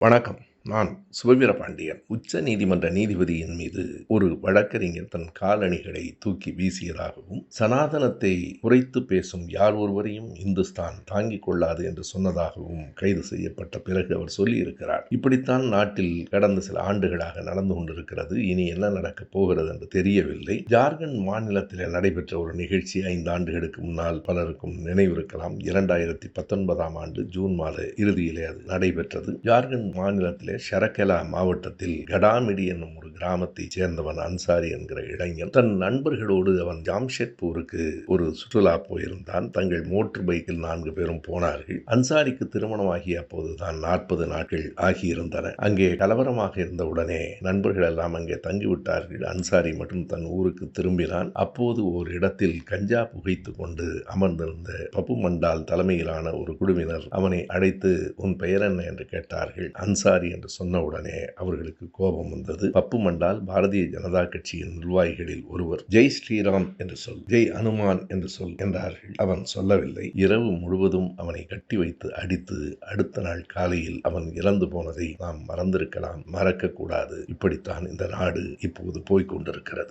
வணக்கம். நான் சுபவீர பாண்டியன் உச்ச நீதிமன்ற நீதிபதியின் மீது ஒரு வழக்கறிஞர் தன் காலணிகளை தூக்கி வீசியதாகவும் சனாதனத்தை குறைத்து பேசும் யார் ஒருவரையும் இந்துஸ்தான் தாங்கிக் கொள்ளாது என்று சொன்னதாகவும் கைது செய்யப்பட்ட பிறகு அவர் சொல்லியிருக்கிறார். இப்படித்தான் நாட்டில் கடந்த சில ஆண்டுகளாக நடந்து கொண்டிருக்கிறது. இனி என்ன நடக்கப் போகிறது என்று தெரியவில்லை. ஜார்க்கண்ட் மாநிலத்தில் நடைபெற்ற ஒரு நிகழ்ச்சி ஐந்து ஆண்டுகளுக்கு முன்னால் பலருக்கும் நினைவிருக்கலாம். இரண்டாயிரத்தி பத்தொன்பதாம் ஆண்டு ஜூன் மாத இறுதியிலே அது நடைபெற்றது. ஜார்க்கண்ட் மாநிலத்தில் ஷரக்கெலா மாவட்டத்தில் கடாமிடி என்னும் ஒரு கிராமத்தைச் சேர்ந்தவன் அன்சாரி என்கிற இளைஞன். தன் நண்பர்களோடு அவன் ஜாம்ஷெட்பூருக்கு ஒரு சுற்றுலா போயிருந்தான். தங்கள் மோட்டர் பைக்கில் நான்கு பேரும் போனார்கள். அன்சாரிக்கு திருமணமாகிய அப்போதுதான் நாற்பது நாட்கள் ஆகியிருந்தன. அங்கே கலவரமாக இருந்தவுடனே நண்பர்கள் எல்லாம் அங்கே தங்கிவிட்டார்கள். அன்சாரி மட்டும் தன் ஊருக்கு திரும்பினான். அப்போது ஒரு இடத்தில் கஞ்சா புகைத்து கொண்டு அமர்ந்திருந்த பப்பு மண்டால் தலைமையிலான ஒரு குழுவினர் அவனை அழைத்து உன் பெயர் என்ன? என்று கேட்டார்கள். அன்சாரி என்று சொன்னவுடனே அவர்களுக்கு கோபம் வந்தது. பப்பு மண்டால் பாரதிய ஜனதா கட்சியின் நிர்வாகிகளில் ஒருவர் ஜெய் ஸ்ரீராம் என்று சொல் ஜெய் அனுமான் என்று சொல் என்றார்கள். அவன் சொல்லவில்லை. இரவு முழுவதும் அவனை கட்டி வைத்து அடித்து அடுத்த நாள் காலையில் அவன் இறந்து போனதை நாம் மறந்திருக்கலாம். மறக்கக்கூடாது. இப்படித்தான் இந்த நாடு இப்போது போய்கொண்டிருக்கிறது